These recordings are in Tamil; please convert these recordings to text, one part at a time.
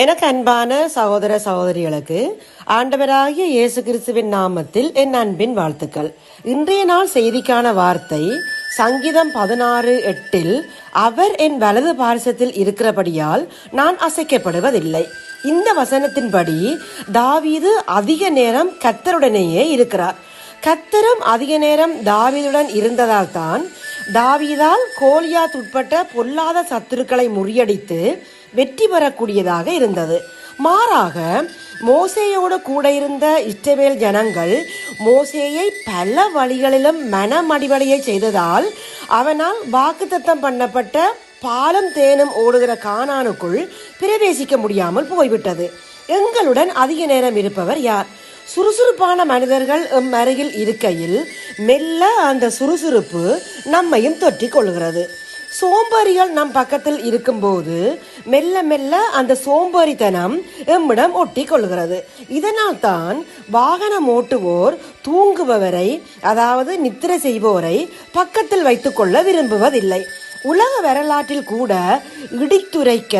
எனக்கு அன்பான சகோதர சகோதரிகளுக்கு ஆண்டவராகிய இயேசு கிறிஸ்துவின் நாமத்தில் என் அன்பின் வாழ்த்துக்கள். இன்றைய நாள் செய்திக்கான வார்த்தை சங்கீதம் பதினாறு எட்டில் அவர் என் வலது பாரசத்தில் இருக்கிறபடியால் நான் அசைக்கப்படுவதில்லை. இந்த வசனத்தின்படி தாவீது அதிக நேரம் கத்தருடனேயே இருக்கிறார். கத்தரும் அதிக நேரம் தாவீதுடன் இருந்ததால் தான் தாவீதால் கோலியாத் உட்பட்ட பொல்லாத சத்துருக்களை முறியடித்து வெற்றி பெறக்கூடியதாக இருந்தது. மாறாக மோசேயோடு கூட இருந்த இஸ்ரவேல் ஜனங்கள் மோசேயை பல வழிகளிலும் மனமடிவடைய செய்ததால் அவனால் வாக்குத்தத்தம் பண்ணப்பட்ட பாலம் தேனும் ஓடுகிற காணானுக்குள் பிரவேசிக்க முடியாமல் போய்விட்டது. எங்களுடன் அதிக நேரம் இருப்பவர் யார்? சுறுசுறுப்பான மனிதர்கள் எம் அருகில் இருக்கையில் மெல்ல அந்த சுறுசுறுப்பு நம்மையும் தொற்றிக் கொள்கிறது. சோம்பேறிகள் நம் பக்கத்தில் இருக்கும்போது மெல்ல மெல்ல அந்த சோம்பேறித்தனம் எம்மிடம் ஒட்டி கொள்கிறது. இதனால் தான் வாகனம் ஓட்டுவோர் தூங்குபவரை அதாவது நித்திரை செய்வோரை பக்கத்தில் வைத்துக்கொள்ள விரும்புவதில்லை. உலக வரலாற்றில் கூட இடித்துரைக்க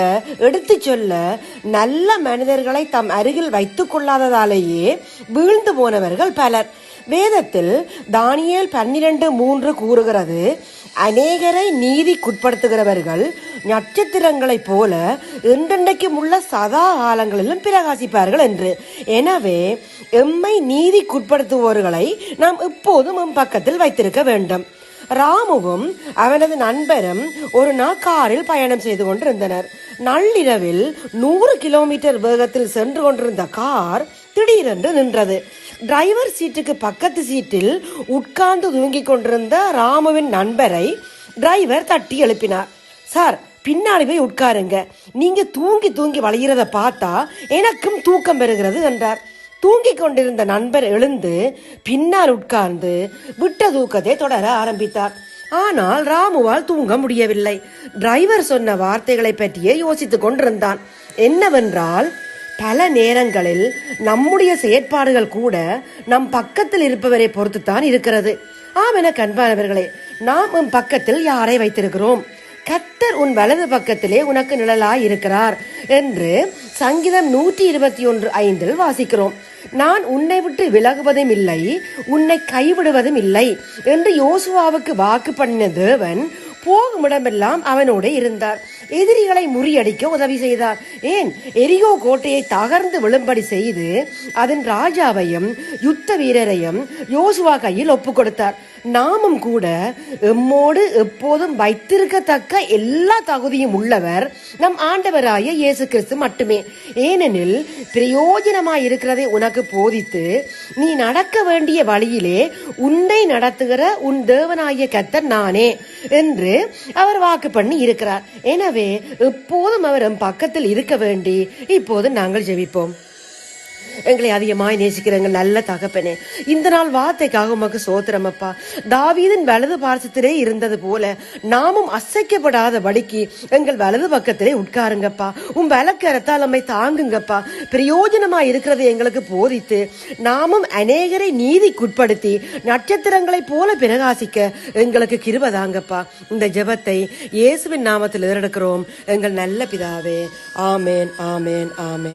எடுத்து சொல்ல நல்ல மனிதர்களை தம் அருகில் வைத்துக் கொள்ளாததாலேயே வீழ்ந்து போனவர்கள் பலர். வேதத்தில் தானியல் பன்னிரண்டு மூன்று கூறுகிறது அநேகரை நீதிக்குட்படுத்துகிறவர்கள் நட்சத்திரங்களைப் போல என்றென்றைக்கும் உள்ள சதா காலங்களிலும் பிரகாசிப்பார்கள் என்று. எனவே எம்மை நீதிக்குட்படுத்துபவர்களை நாம் இப்போதும் எம் பக்கத்தில் வைத்திருக்க வேண்டும். ராமுவும் அவனது நண்பரும் ஒரு நாள் காரில் பயணம் செய்து கொண்டிருந்தனர். நள்ளிரவில் நூறு கிலோமீட்டர் வேகத்தில் சென்று கொண்டிருந்த கார் திடீரென்று நின்றது. டிரைவர் சீட்டுக்கு பக்கத்து சீட்டில் உட்கார்ந்து தூங்கிக் கொண்டிருந்த ராமுவின் நண்பரை டிரைவர் தட்டி எழுப்பினார். சார் பின்னாடி போய் உட்காருங்க. நீங்க தூங்கி தூங்கி வளையிறத பார்த்தா எனக்கும் தூக்கம் பெறுகிறது என்றார். தூங்கிக் கொண்டிருந்த நண்பர் எழுந்து பின்னால் உட்கார்ந்து விட்ட தூக்கத்தை தொடர ஆரம்பித்தார். ஆனால் ராமுவால் தூங்க முடியவில்லை. டிரைவர் சொன்ன வார்த்தைகளை பற்றியே யோசித்துக் கொண்டிருந்தான். என்னவென்றால் பல நேரங்களில் நம்முடைய செயற்பாடுகள் கூட நம் பக்கத்தில் இருப்பவரை பொறுத்துத்தான் இருக்கிறது. ஆம் என கண்பானவர்களே நாம் உன் பக்கத்தில் யாரை வைத்திருக்கிறோம்? கத்தர் உன் வலது பக்கத்திலே உனக்கு நிழலாய் இருக்கிறார் என்று சங்கீதம் நூற்றி இருபத்தி ஒன்று ஐந்தில் வாசிக்கிறோம். நான் உன்னை விட்டு விலகுவதும் இல்லை உன்னை கைவிடுவதும் இல்லை என்று யோசுவாவுக்கு வாக்கு பண்ணின தேவன் போகும் இடமெல்லாம் அவனோடு இருந்தார். எதிரிகளை முறியடிக்க உதவி செய்தார். ஏன்? எரியோ கோட்டையை தகர்ந்து விழும்படி செய்து அதன் ராஜாவையும் யுத்த வீரரையும் யோசுவா கையில் ஒப்பு கொடுத்தார். நாமும் கூட எம்மோடு எப்போதும் வைத்திருக்கத்தக்க எல்லா தகுதியும் உள்ளவர் நம் ஆண்டவராய இயேசு கிறிஸ்து மட்டுமே. ஏனெனில் பிரயோஜனமாய் இருக்கிறதை உனக்கு போதித்து நீ நடக்க வேண்டிய வழியிலே உன்னை நடத்துகிற உன் தேவனாகிய கத்தர் நானே என்று அவர் வாக்கு பண்ணி இருக்கிறார். எனவே எப்போதும் அவர் பக்கத்தில் இருக்க வேண்டி இப்போது நாங்கள் ஜெபிப்போம். எங்களை அதிகமாய் நேசிக்கிறவங்க நல்ல தகப்பனே. இந்த நாள் வார்த்தைக்காக உமக்கு சோத்திரமப்பா தாவீதன் தாவீதின் வலது பாரசத்திலே இருந்தது போல நாமும் அசைக்கப்படாத படிக்கு எங்கள் வலது பக்கத்திலே உட்காருங்கப்பா. உன் வழக்கரத்தால் நம்மை தாங்குங்கப்பா. பிரயோஜனமா இருக்கிறது எங்களுக்கு போதித்து நாமும் அநேகரை நீதிக்குட்படுத்தி நட்சத்திரங்களைப் போல பிரகாசிக்க எங்களுக்கு கிருபதாங்கப்பா இந்த ஜெபத்தை இயேசுவின் நாமத்தில் எதிரெடுக்கிறோம் எங்கள் நல்ல பிதாவே. ஆமேன் ஆமேன் ஆமேன்.